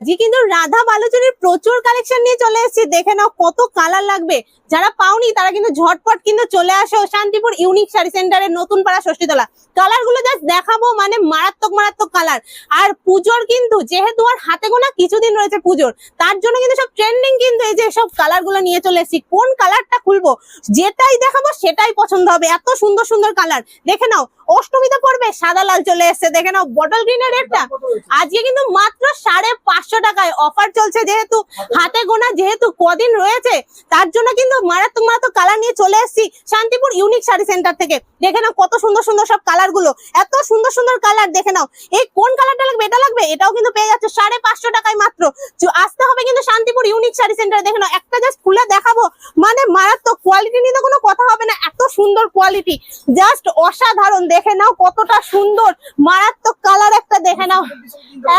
আজকে কিন্তু রাধা বালোচনের প্রচুর কালেকশন নিয়ে চলে এসেছি। দেখে নাও কত কালার লাগবে। যারা পাওনি, তারা কিন্তু ঝটপট কিন্তু চলে আসো শান্তিপুর ইউনিক শাড়ি সেন্টারের নতুন পাড়া ষষ্ঠীতলা। কালারগুলো জাস্ট দেখাবো মানে মারাত্মক মারাত্মক কালার আর পুজোর কিন্তু, যেহেতু আর হাতে গোনা কিছুদিন রয়েছে পুজোর, তার জন্য কিন্তু সব ট্রেন্ডিং কিন্তু এই যে সব কালারগুলো নিয়ে চলে এসেছি। কোন কালারটা খুলবো? যেটাই দেখাবো, সেটাই পছন্দ হবে। এত সুন্দর সুন্দর কালার দেখে নাও অষ্টমীতে পড়বে, সাদা লাল চলে এসেছে। দেখে নাও বটল গ্রিনের রেটটা আজকে কিন্তু মাত্র সাড়ে পাঁচশো টাকায় অফার চলছে, যেহেতু হাতে গোনা, যেহেতু কদিন রয়েছে, তার জন্য কিন্তু মারাত্মক মারাত্মক কালার নিয়ে চলে এসেছি শান্তিপুর ইউনিক শাড়ি সেন্টার থেকে। দেখে নাও, কত সুন্দর সুন্দর সব কালারগুলো, এত সুন্দর সুন্দর কালার দেখে নাও। এই কোন কালারটা লাগবে, এটা লাগবে? এটাও কিন্তু পেয়ে যাচ্ছে সাড়ে পাঁচশো টাকায় মাত্র। আসতে হবে কিন্তু শান্তিপুর ইউনিক শাড়ি সেন্টার দেখে নাও, একটা জাস্ট খুলে দেখাবো। মানে মারাত্মক কোয়ালিটি নিয়ে তো কোনো কথা হবে না, এত সুন্দর কোয়ালিটি জাস্ট অসাধারণ, দেখে নাও কতটা সুন্দর। মারাত্মক কালার একটা দেখে নাও।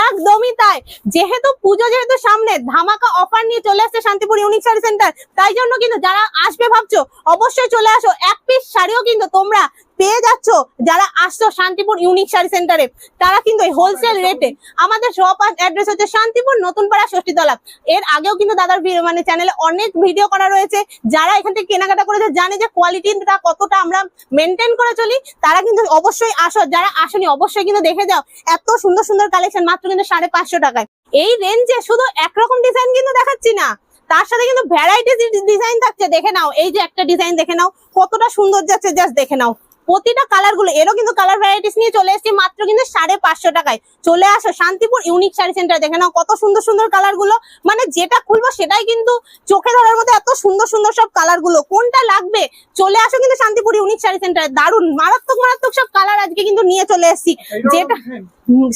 একদমই তাই। যেহেতু পুজো যেহেতু সামনে, ধামাকা অফার নিয়ে চলে আসছে শান্তিপুর ইউনিক শাড়ি সেন্টার তাই জন্য কিন্তু যারা আসবে ভাবছ, অবশ্যই চলে আসো। এক পিস শাড়িও কিন্তু তোমরা পেয়ে যাচ্ছ যারা আসছো শান্তিপুর ইউনিক শাড়ি সেন্টারে তারা কিন্তু হোলসেল রেটে আমাদের শপ অ্যাড্রেস হচ্ছে শান্তিপুর নতুন পাড়া ষষ্ঠীতলা। এর আগেও কিন্তু দাদার মানে চ্যানেলে অনেক ভিডিও করা রয়েছে। যারা এখান থেকে কেনাকাটা করেছে জানে যে কোয়ালিটিটা কতটা আমরা মেনটেন করে চলি। তারা কিন্তু অবশ্যই আসো। যারা আসনি অবশ্যই কিন্তু দেখে যাও। এত সুন্দর সুন্দর কালেকশন মাত্র কিন্তু সাড়ে পাঁচশো টাকায়। এই রেঞ্জে শুধু একরকম ডিজাইন কিন্তু দেখাচ্ছি না। তার সাথে কিন্তু ভ্যারাইটি ডিজাইন থাকছে। দেখে নাও। এই যে একটা ডিজাইন দেখে নাও। কতটা সুন্দর যাচ্ছে। জাস্ট দেখে নাও। প্রতিটা কালারগুলো এরও কিন্তু কালার ভ্যারাইটিস নিয়ে চলে এসেছি মাত্র কিন্তু সাড়ে পাঁচশো টাকায়। চলে আসো শান্তিপুর ইউনিক শাড়ি সেন্টার দেখে নাও কত সুন্দর সুন্দর কালারগুলো। মানে যেটা খুলবো সেটাই কিন্তু চোখে ধরার মতো এত সুন্দর সুন্দর সব কালারগুলো। কোনটা লাগবে? চলে আসো কিন্তু শান্তিপুর ইউনিক শাড়ি সেন্টার দারুণ মারাত্মক মারাত্মক সব কালার আজকে কিন্তু নিয়ে চলে এসেছি। যেটা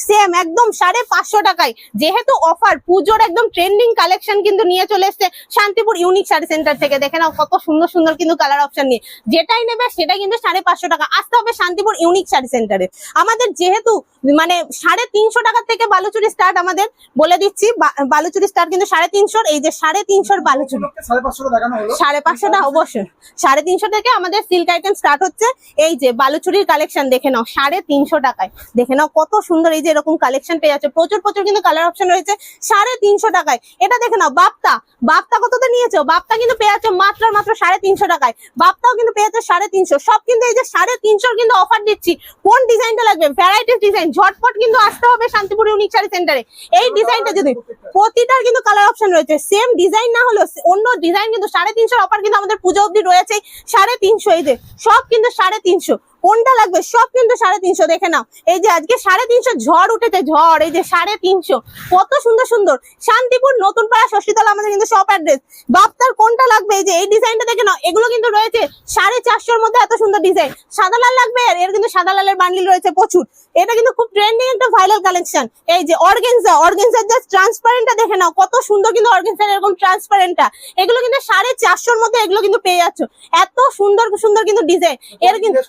সেম একদম সাড়ে পাঁচশো টাকায়। যেহেতু অফার পুজোর একদম ট্রেন্ডিং কালেকশন কিন্তু নিয়ে চলে এসছে শান্তিপুর ইউনিক শাড়ি সেন্টার থেকে। দেখে নাও কত সুন্দর সুন্দর কিন্তু কালার অপশন নিয়ে। যেটাই নেবে সেটাই কিন্তু সাড়ে পাঁচশো টাকা। আসতে হবে শান্তিপুর ইউনিক শাড়ি সেন্টারে আমাদের যেহেতু মানে সাড়ে তিনশো টাকা থেকে বালুচুরি স্টার্ট আমাদের বলে দিচ্ছি। বালুচুরি স্টার্ট কিন্তু সাড়ে তিনশোর এই যে সাড়ে তিনশোর বালুচুরি। সাড়ে পাঁচশো টাকা দেখানো হলো। সাড়ে পাঁচশো টাকা অবশ্যই। সাড়ে তিনশো থেকে আমাদের সিল্ক আইটেম স্টার্ট হচ্ছে। এই যে বালুচুরির কালেকশন দেখে নাও সাড়ে তিনশো টাকায়। দেখে নাও কত সুন্দর এই যে এরকম কালেকশন পেয়ে যাচ্ছে। প্রচুর প্রচুর কিন্তু কালার অপশন রয়েছে সাড়ে তিনশো টাকায়। এটা দেখে নাও বাপ্তা। বাপ্তা কততে নিয়েছো? বাপ্তা কিন্তু পেয়ে যাচ্ছে মাত্র মাত্র সাড়ে তিনশো টাকায়। বাপ্তাও কিন্তু পেয়ে যাচ্ছে সাড়ে তিনশো। সব কিন্তু এই যে সাড়ে তিনশোর কিন্তু অফার দিচ্ছি। কোন ডিজাইনটা লাগবে? ভ্যারাইটিস ডিজাইন ঝটপট কিন্তু আসতে হবে শান্তিপুর ইউনিক শাড়ি সেন্টারে এই ডিজাইনটা যদি প্রতিটার কিন্তু কালার অপশন রয়েছে। সেম ডিজাইন না হলেও অন্য ডিজাইন কিন্তু সাড়ে তিনশোর অফার কিন্তু আমাদের পুজো অব্দি রয়েছে সাড়ে তিনশো। এই যে সব কিন্তু সাড়ে তিনশো। কোনটা লাগবে? সব কিন্তু সাড়ে তিনশো, দেখে নাও। এই যে আজকে সাড়ে তিনশো ঝড় উঠেছে, ঝড়, এই যে সাড়ে তিনশো। কত সুন্দর সুন্দর। শান্তিপুর নতুন পাড়া ষষ্ঠীতলা আমাদের কিন্তু সব অ্যাড্রেস বাপ্তার কোনটা লাগবে? এই যে এই ডিজাইনটা দেখে নাও। এগুলো কিন্তু রয়েছে সাড়ে চারশোর মধ্যে এত সুন্দর ডিজাইন সাদা লাল লাগবে? এর কিন্তু সাদা লালের বান্ডিল রয়েছে প্রচুর। এটা কিন্তু খুব ট্রেন্ডিং একটা ভাইরাল কালেকশন এই যে অর্গেনজা অর্গেনজার জাস্ট ট্রান্সপারেন্টটা দেখে নাও। কত সুন্দর কিন্তু অর্গেনজার এরকম ট্রান্সপারেন্টটা এগুলো কিন্তু সাড়ে চারশোর মধ্যে এগুলো কিন্তু পেয়ে যাচ্ছ। এত সুন্দর সুন্দর কিন্তু ডিজাইন এর কিন্তু।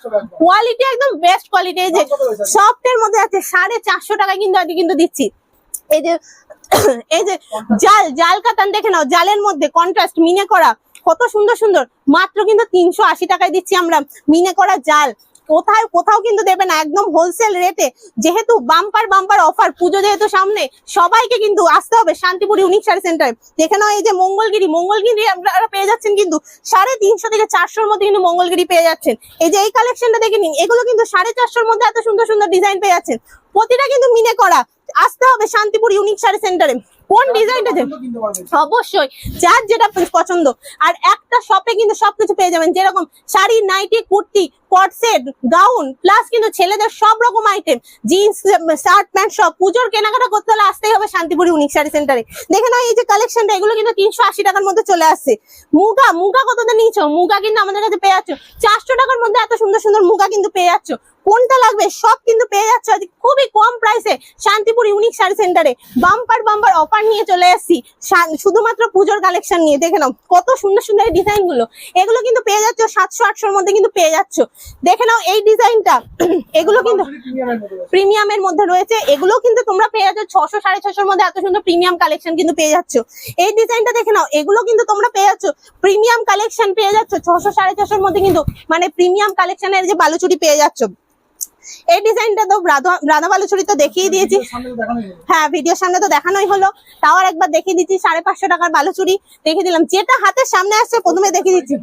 কোয়ালিটি একদম বেস্ট কোয়ালিটি এই যে সফটের মধ্যে আছে সাড়ে চারশো টাকা কিন্তু আজকে কিন্তু দিচ্ছি। এই যে এই যে জাল জাল কাতান দেখে নাও জালের মধ্যে কন্ট্রাস্ট মিনে করা কত সুন্দর সুন্দর। মাত্র কিন্তু তিনশো আশি টাকায় দিচ্ছি আমরা মিনে করা জাল। কোথায় কোথাও কিন্তু দেবে না একদম হোলসেল রেটে যেহেতু বাম্পার বাম্পার অফার পুজো যেহেতু সামনে সবাইকে কিন্তু আসতে হবে শান্তিপুর ইউনিক শাড়ি সেন্টার দেখে নাও এই যে মঙ্গলগিরি মঙ্গলগিরি আপনারা পেয়ে যাচ্ছেন কিন্তু সাড়ে তিনশো থেকে চারশোর মধ্যে কিন্তু মঙ্গলগিরি পেয়ে যাচ্ছেন। এই যে এই কালেকশনটা দেখে নিন এগুলো কিন্তু সাড়ে চারশোর মধ্যে এত সুন্দর সুন্দর ডিজাইন পেয়ে যাচ্ছেন। প্রতিটা কিন্তু মিনে করা আসতে হবে শান্তিপুর ইউনিক শাড়ি সেন্টারে কোন ডিজাইনটা অবশ্যই যার যেটা পছন্দ। আর একটা শপে কিন্তু সবকিছু পেয়ে যাবেন যেরকম শাড়ি নাইটি কুর্তি কট সেট গাউন প্লাস কিন্তু ছেলেদের সব রকম আইটেম জিন্স শার্ট প্যান্ট সব। পুজোর কেনাকাটা করতে হলে আসতেই হবে শান্তিপুর ইউনিক শাড়ি সেন্টারে দেখে নাও এই যে কালেকশনটা এগুলো কিন্তু তিনশো আশি টাকার মধ্যে চলে আসছে। মুগা মুগা কততে নিয়েছো? মুগা কিন্তু আমাদের কাছে পেয়ে যাচ্ছ। চারশো টাকার মধ্যে এত সুন্দর সুন্দর মুগা কিন্তু পেয়ে যাচ্ছ। কোনটা লাগবে? সব কিন্তু পেয়ে যাচ্ছ। খুবই কম প্রাইসে শান্তিপুর ইউনিক শাড়ি সেন্টারে বাম্পার বাম্পার অফার নিয়ে চলে আসছি শুধুমাত্র পুজোর কালেকশন নিয়ে। দেখে নাও কত সুন্দর সুন্দর ডিজাইনগুলো। এগুলো কিন্তু পেয়ে যাচ্ছ সাতশো আটশোর মধ্যে কিন্তু পেয়ে যাচ্ছ। দেখে নাও এই ডিজাইনটা। এগুলো কিন্তু প্রিমিয়ামের মধ্যে রয়েছে। মধ্যে রয়েছে। এগুলো কিন্তু তোমরা পেয়ে যাচ্ছ ছশো সাড়ে ছশোর মধ্যে এত সুন্দর প্রিমিয়াম কালেকশন কিন্তু পেয়ে যাচ্ছ। এই ডিজাইনটা দেখে নাও এগুলো কিন্তু তোমরা পেয়ে যাচ্ছ। প্রিমিয়াম কালেকশন পেয়ে যাচ্ছ ছশো সাড়ে ছশোর মধ্যে কিন্তু মানে প্রিমিয়াম কালেকশনের যে বালুচুরি পেয়ে যাচ্ছ। এই ডিজাইনটা তো রাধা বালুচুরি তো দেখিয়ে দিয়েছি। হ্যাঁ ভিডিওর সামনে তো দেখানোই হলো। তাও আর একবার দেখিয়ে দিচ্ছি সাড়ে পাঁচশো টাকার বালুচুরি দেখিয়ে দিলাম। যেটা হাতের সামনে আসছে প্রথমে দেখিয়ে দিচ্ছি।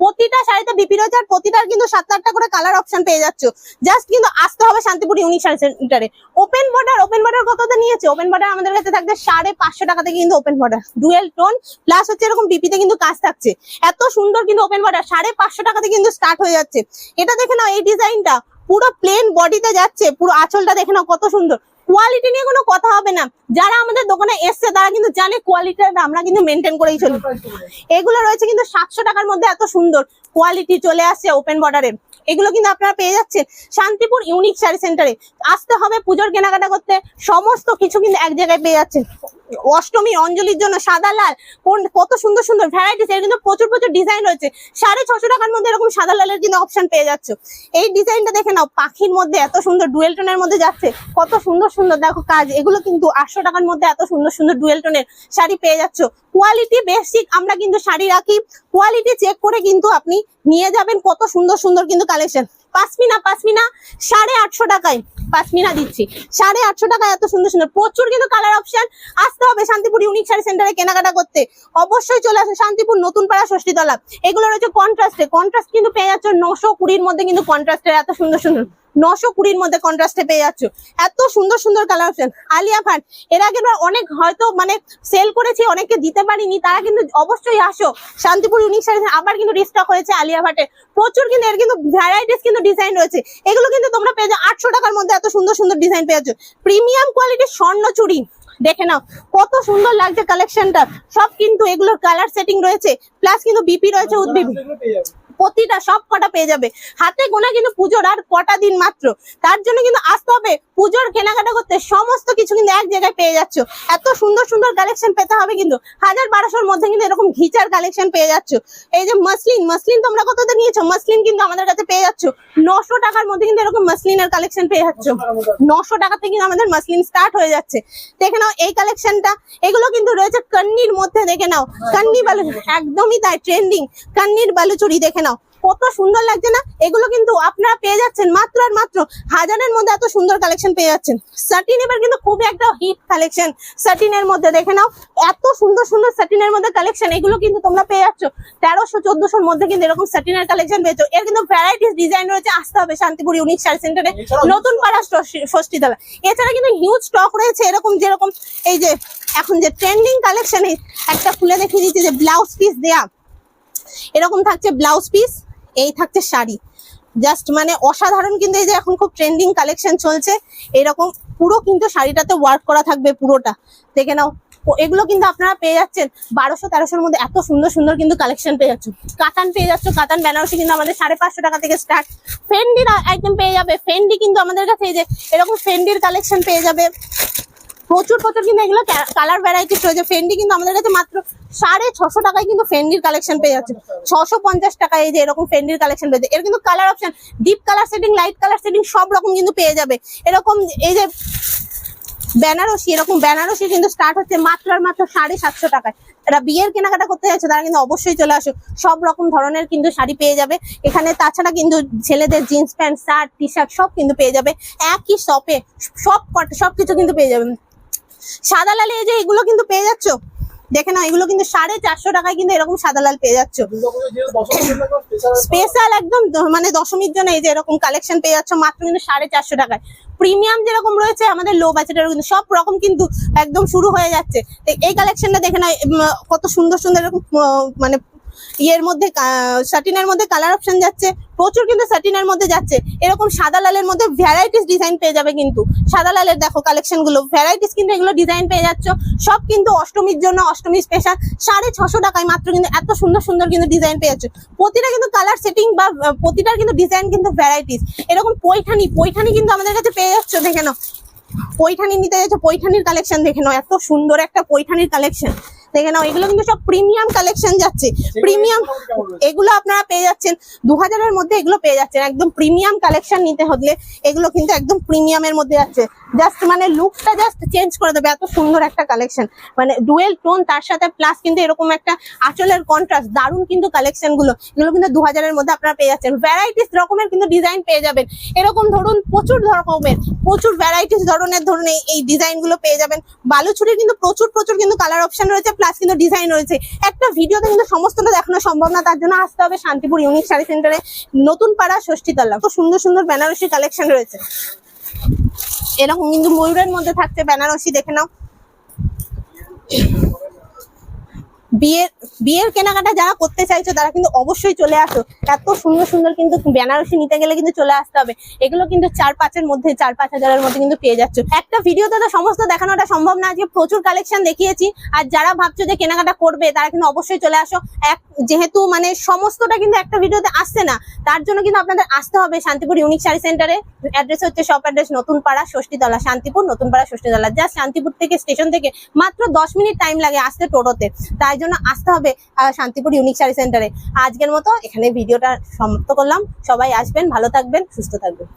প্রতিটা শাড়িতে বিপি রয়েছে আর প্রতিটার কিন্তু সাত আটটা করে কালার অপশন পেয়ে যাচ্ছ। জাস্ট কিন্তু আসতে হবে শান্তিপুর ইউনিক শাড়ি সেন্টারে ওপেন বর্ডার ওপেন বর্ডার কততে নিয়েছে? ওপেন বর্ডার আমাদের কাছে থাকবে সাড়ে পাঁচশো টাকা থেকে কিন্তু open border dual tone plus হচ্ছে এরকম বিপিতে কিন্তু কাজ থাকছে। এত সুন্দর কিন্তু ওপেন বর্ডার সাড়ে পাঁচশো টাকাতে কিন্তু স্টার্ট হয়ে যাচ্ছে। এটা দেখে নাও এই ডিজাইনটা পুরো প্লেন বডিতে যাচ্ছে, পুরো আঁচলটা দেখে নাও কত সুন্দর। কোয়ালিটি নিয়ে কোনো কথা হবে না। যারা আমাদের দোকানে এসছে, তারা কিন্তু জানে কোয়ালিটিটা আমরা কিন্তু মেনটেন করেই চলি? এগুলো রয়েছে কিন্তু সাতশো টাকার মধ্যে এত সুন্দর। কোয়ালিটি চলে আসছে ওপেন বর্ডারের এগুলো কিন্তু আপনারা পেয়ে যাচ্ছেন শান্তিপুর ইউনিক শাড়ি সেন্টারে আসতে হবে পুজোর কেনাকাটা করতে। সমস্ত কিছু কিন্তু এক জায়গায় পেয়ে যাচ্ছেন। অষ্টমী, অঞ্জলির জন্য সাদা লাল, কোন, কত সুন্দর সুন্দর ভ্যারাইটিস এর কিন্তু প্রচুর প্রচুর ডিজাইন রয়েছে। সাড়ে ছশো টাকার মধ্যে এরকম সাদা লালের কিন্তু অপশন পেয়ে যাচ্ছ। এই ডিজাইনটা দেখে নাও, পাখির মধ্যে এত সুন্দর ডুয়েল টোনের মধ্যে যাচ্ছে, কত সুন্দর সুন্দর, দেখো কাজ, এগুলো কিন্তু আটশো টাকার মধ্যে এত সুন্দর সুন্দর ডুয়েল টোনের শাড়ি পেয়ে যাচ্ছ। কোয়ালিটি বেসিক আমরা কিন্তু শাড়ি রাখি কোয়ালিটি চেক করে কিন্তু আপনি নিয়ে যাবেন কত সুন্দর সুন্দর কিন্তু কালেকশন পাসমিনা পাসমিনা, সাড়ে আটশো টাকায় পাসমিনা দিচ্ছি। সাড়ে আটশো টাকায় এত সুন্দর সুন্দর, প্রচুর কিন্তু কালার অপশন আসতে হবে শান্তিপুর ইউনিক শাড়ি সেন্টারে কেনাকাটা করতে। অবশ্যই চলে আসুন শান্তিপুর নতুন পাড়া ষষ্ঠীতলা। এগুলো রয়েছে কন্ট্রাস্টে কন্ট্রাস্ট কিন্তু পেয়ে যাচ্ছে নশো কুড়ির মধ্যে কিন্তু কন্ট্রাস্টের এত সুন্দর সুন্দর নশো কুড়ির মধ্যে কন্ট্রাস্টে পেয়ে যাচ্ছ। এত সুন্দর সুন্দর কালার অপশন আলিয়া ভাট এর আগে অনেক হয়তো মানে সেল করেছি অনেককে দিতে পারিনি তারা কিন্তু অবশ্যই আসো। শান্তিপুর ইউনিক শাড়ি আবার কিন্তু রিস্টক হয়েছে আলিয়া ভাটে। প্রচুর কিন্তু এর কিন্তু ভ্যারাইটিস কিন্তু ডিজাইন রয়েছে। এগুলো কিন্তু তোমরা পেয়ে যাও আটশো টাকার মধ্যে এত সুন্দর সুন্দর ডিজাইন পেয়ে যাচ্ছ। প্রিমিয়াম কোয়ালিটির স্বর্ণ চুড়ি দেখে নাও কত সুন্দর লাগছে কালেকশনটা সব কিন্তু এগুলোর কালার সেটিং রয়েছে প্লাস কিন্তু বিপি রয়েছে যাবে। প্রতিটা সব কটা পেয়ে যাবে। হাতে গোনা কিন্তু পুজোর আর কটা দিন মাত্র। তার জন্য কিন্তু আসতে হবে। পুজোর কেনাকাটা করতে সমস্ত কিছু কিন্তু এক জায়গায় পেয়ে যাচ্ছ। এত সুন্দর সুন্দর কালেকশন পেতে হবে কিন্তু। হাজার বারোশোর মধ্যে কিন্তু এরকম ঘিচার কালেকশন পেয়ে যাচ্ছ। এই যে মাসলিন মাসলিন তোমরা কততে নিয়েছো? মাসলিন কিন্তু আমাদের কাছে পেয়ে যাচ্ছ। নশো টাকার মধ্যে কিন্তু এরকম মাসলিনের কালেকশন পেয়ে যাচ্ছ। নশো টাকা থেকে কিন্তু আমাদের মাসলিন স্টার্ট হয়ে যাচ্ছে। দেখে নাও এই কালেকশনটা এগুলো কিন্তু রয়েছে কন্নির মধ্যে দেখে নাও। কন্নি বালু একদমই তাই ট্রেন্ডিং কন্নির বালুচুরি দেখে নাও। কত সুন্দর লাগছে না? এগুলো কিন্তু আপনারা পেয়ে যাচ্ছেন মাত্র আর মাত্র হাজারের মধ্যে এত সুন্দর কালেকশন পেয়ে যাচ্ছেন। সাটিন এবার কিন্তু খুবই একটা হিট কালেকশন সাটিনের মধ্যে দেখে নাও এত সুন্দর সুন্দর সাটিনের মধ্যে কালেকশন এগুলো কিন্তু তোমরা পেয়ে যাচ্ছ। তেরোশো চোদ্দশোর মধ্যে কিন্তু এরকম সাটিনের কালেকশন পেয়েছ এর কিন্তু ভ্যারাইটিস ডিজাইন রয়েছে আসতে হবে শান্তিপুর ইউনিক শাড়ি সেন্টারে নতুন পাড়া ষষ্ঠী- ষষ্ঠীতলা। এছাড়া কিন্তু হিউজ স্টক রয়েছে এরকম যেরকম এই যে এখন যে ট্রেন্ডিং কালেকশন একটা খুলে দেখিয়ে দিচ্ছি যে ব্লাউজ পিস দেয়া। এরকম থাকছে ব্লাউজ পিস এই থাকছে শাড়ি। জাস্ট মানে অসাধারণ কিন্তু এই যে এখন খুব ট্রেন্ডিং কালেকশন চলছে, এরকম পুরো কিন্তু শাড়িটাতে ওয়ার্ক করা থাকবে পুরোটা। দেখে নাও এগুলো কিন্তু আপনারা পেয়ে যাচ্ছেন বারোশো তেরোশোর মধ্যে এত সুন্দর সুন্দর কিন্তু কালেকশন পেয়ে যাচ্ছ। কাতান পেয়ে যাচ্ছ, কাতান বেনারসি কিন্তু আমাদের সাড়ে পাঁচশো টাকা থেকে স্টার্ট ফেন্ডির আইটেম পেয়ে যাবে। ফেন্ডি কিন্তু আমাদের কাছে এই যে এরকম ফেন্ডির কালেকশন পেয়ে যাবে। প্রচুর প্রচুর কিন্তু এগুলো কালার ভ্যারাইটিস রয়েছে ফেন্ডি কিন্তু আমাদের কাছে মাত্র সাড়ে ছশো টাকায় কিন্তু ফেন্ডির কালেকশন পেয়ে যাচ্ছে। ছশো পঞ্চাশ টাকায় এই যে এরকম ফেন্ডির কালেকশন পেয়ে যাচ্ছে। এর কিন্তু colour option deep colour setting light colour setting সব রকম কিন্তু পেয়ে যাবে। এরকম এই যে বেনারসি, এরকম বেনারসি কিন্তু স্টার্ট হচ্ছে মাত্র আর মাত্র সাড়ে সাতশো টাকায়। যারা বিয়ের কেনাকাটা করতে যাচ্ছে, তারা কিন্তু অবশ্যই চলে আসো সব রকম ধরনের কিন্তু শাড়ি পেয়ে যাবে। এখানে তাছাড়া কিন্তু ছেলেদের jeans pant shirt T shirt সব কিন্তু পেয়ে যাবে। একই শপে সব সব কিছু কিন্তু পেয়ে যাবেন সাদা লালে এই যে এগুলো কিন্তু পেয়ে যাচ্ছ? দেখে নাও, এগুলো কিন্তু সাড়ে চারশো টাকায় কিন্তু এরকম সাদা লাল পেয়ে যাচ্ছ। স্পেশাল একদম মানে দশমীর জন্য এই যে এরকম কালেকশন পেয়ে যাচ্ছ, মাত্র কিন্তু সাড়ে চারশো টাকায়। প্রিমিয়াম যেরকম রয়েছে, আমাদের লো বাজেটের কিন্তু সব রকম কিন্তু একদম শুরু হয়ে যাচ্ছে। এই কালেকশনটা দেখে না কত সুন্দর সুন্দর এরকম মানে ইয়ের মধ্যে সাটিনের মধ্যে কালার অপশন যাচ্ছে। প্রচুর কিন্তু সাটিনের মধ্যে যাচ্ছে। এরকম সাদা লালের মধ্যে ভ্যারাইটিস ডিজাইন পেয়ে যাবে কিন্তু। সাদা লালের দেখো কালেকশনগুলো ভ্যারাইটিস কিন্তু এগুলো ডিজাইন পেয়ে যাচ্ছ। সব কিন্তু অষ্টমীর জন্য, অষ্টমী স্পেশাল সাড়ে ছশো টাকায় মাত্র কিন্তু এত সুন্দর সুন্দর কিন্তু ডিজাইন পেয়ে যাচ্ছ। প্রতিটা কিন্তু কালার সেটিং বা প্রতিটার কিন্তু ডিজাইন কিন্তু ভ্যারাইটিস এরকম পৈঠানি পৈঠানি কিন্তু আমাদের কাছে পেয়ে যাচ্ছ, দেখে নাও। পৈঠানি নিতে যাচ্ছ, পৈঠানির কালেকশন দেখে নাও। এত সুন্দর একটা পৈঠানির কালেকশন দেখে নাও এগুলো কিন্তু সব প্রিমিয়াম কালেকশন যাচ্ছে। প্রিমিয়াম? এগুলো আপনারা পেয়ে যাচ্ছেন। দু হাজারের মধ্যে এগুলো পেয়ে যাচ্ছেন। একদম প্রিমিয়াম কালেকশন নিতে হলে এগুলো কিন্তু একদম প্রিমিয়ামের মধ্যে যাচ্ছে জাস্ট মানে লুকটা জাস্ট চেঞ্জ করে দেবে। এত সুন্দর একটা কালেকশন মানে ডুয়েল টোন তার সাথে প্লাস কিন্তু এরকম একটা আঁচলের কন্ট্রাস্ট দারুণ কিন্তু কালেকশনগুলো। এগুলো কিন্তু দু হাজারের মধ্যে আপনারা পেয়ে যাচ্ছেন। ভ্যারাইটিস রকমের কিন্তু ডিজাইন পেয়ে যাবেন। এরকম ধরুন প্রচুর রকমের প্রচুর ভ্যারাইটিস ধরনের ধরুন এই- ডিজাইনগুলো পেয়ে যাবেন। বালুচুরির কিন্তু প্রচুর প্রচুর কিন্তু কালার অপশন রয়েছে। প্লাস কিন্তু ডিজাইন রয়েছে। একটা ভিডিওতে কিন্তু সমস্তটা দেখানো সম্ভব না, তার জন্য আসতে হবে শান্তিপুর ইউনিক শাড়ি সেন্টারে নতুন পাড়া ষষ্ঠীতলা। খুব সুন্দর সুন্দর বেনারসি কালেকশন রয়েছে। এরকম কিন্তু ময়ূরের মধ্যে থাকছে বেনারসি, দেখে নাও। বিয়ের বিয়ের কেনাকাটা যারা করতে চাইছো, তারা কিন্তু অবশ্যই চলে আসো। এত সুন্দর সুন্দর কিন্তু বেনারসি নিতে গেলে কিন্তু চলে আসতে হবে। এগুলো কিন্তু চার পাঁচের মধ্যে, চার পাঁচ হাজারের মধ্যে কিন্তু পেয়ে যাচ্ছ। একটা ভিডিওতে তো সমস্ত দেখানোটা সম্ভব না, আজকে প্রচুর কালেকশন দেখিয়েছি। আর যারা ভাবছ যে কেনাকাটা করবে, তারা কিন্তু অবশ্যই চলে আসো। এক, যেহেতু মানে সমস্তটা কিন্তু একটা ভিডিওতে আসছে না, তার জন্য কিন্তু আপনাদের আসতে হবে শান্তিপুর ইউনিক শাড়ি সেন্টারে অ্যাড্রেস হচ্ছে শপ অ্যাড্রেস নতুন পাড়া ষষ্ঠীতলা, শান্তিপুর নতুন পাড়া ষষ্ঠীতলা। যা শান্তিপুর থেকে স্টেশন থেকে মাত্র দশ মিনিট টাইম লাগে আসতে টোটোতে। তাই জন্য আসতে হবে শান্তিপুর ইউনিক শাড়ি সেন্টারে আজকের মতো এখানে ভিডিওটা সমাপ্ত করলাম। সবাই আসবেন, ভালো থাকবেন, সুস্থ থাকবেন।